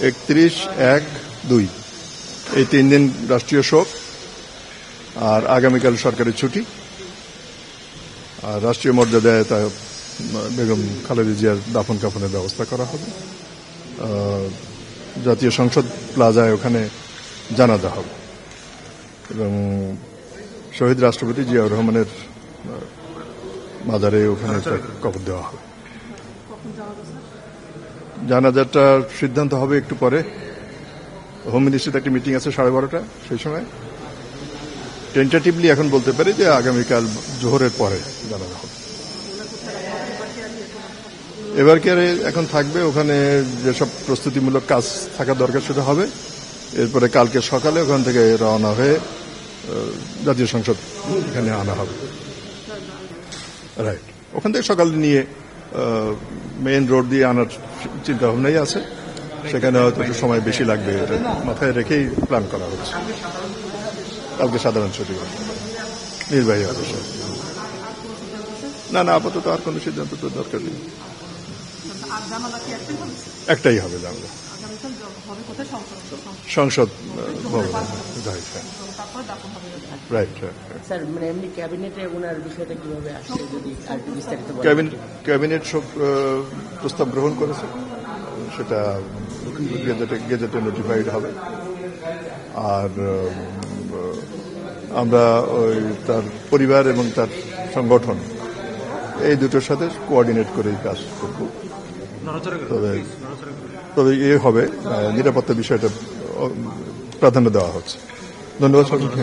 একত্রিশ এক দুই। এই তিন দিন রাষ্ট্রীয় শোক আর আগামীকাল সরকারি ছুটি। আর রাষ্ট্রীয় মর্যাদায় তা বেগম খালেদা জিয়ার দাফন কাফনের ব্যবস্থা করা হবে। জাতীয় সংসদ প্লাজায় ওখানে জানাজা হবে। এবং শহীদ রাষ্ট্রপতি জিয়াউর রহমানের মাজারে ওখানে কবর দেওয়া হবে। জানাজাটা সিদ্ধান্ত হবে একটু পরে। হোম মিনিস্ট্রিতে একটা মিটিং আছে সাড়ে বারোটা, সেই সময়। টেন্টেটিভলি এখন বলতে পারি যে আগামীকাল জোহরের পরে জানাজা হবে। এবার কি এখন থাকবে? ওখানে যেসব প্রস্তুতিমূলক কাজ থাকা দরকার সেটা হবে। এরপরে কালকে সকালে ওখান থেকে রওনা হয়ে জাতীয় সংসদ এখানে আনা হবে। রাইট ওখান থেকে সকালে নিয়ে মেইন রোড দিয়ে আনার চিন্তা ভাবনাই আছে। সেখানে হয়তো একটু সময় বেশি লাগবে, এটা মাথায় রেখেই প্ল্যান করা হচ্ছে। কালকে সাধারণ ছুটি। নির্বাহী অফিসে না না, আপাতত আর কোনো সিদ্ধান্ত তো দরকার নেই। একটাই হবে জানলো। সংসদ রাইট স্যার মানে এমনি ক্যাবিনেটে ওনার বিষয়টা কীভাবে আসছে যদি আর বিস্তারিত ক্যাবিনেট ক্যাবিনেট সব প্রস্তাব গ্রহণ করেছে। সেটা গেজেটে গেজেটে নোটিফাইড হবে। আর আমরা ওই তার পরিবার এবং তার সংগঠন এই দুটোর সাথে কোঅর্ডিনেট করেই কাজ করব। তবে তবে এ হবে নিরাপত্তা বিষয়টা প্রাধান্য দেওয়া হচ্ছে। ধন্যবাদ সকলকে